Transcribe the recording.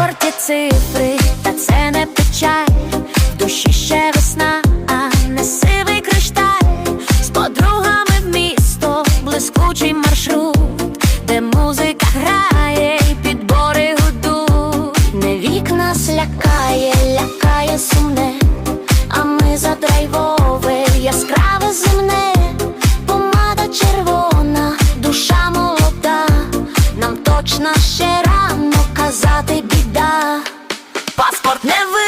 паспорті цифри, та це не печаль, в душі ще весна, а не сивий кришталь, з подругами в місто, блискучий маршрут, де музика грає, і підбори гудуть не вік нас лякає, лякає сумне, а ми за драйвове, яскраве земне, помада червона, душа молода, нам точно ще рано казати. бі. Never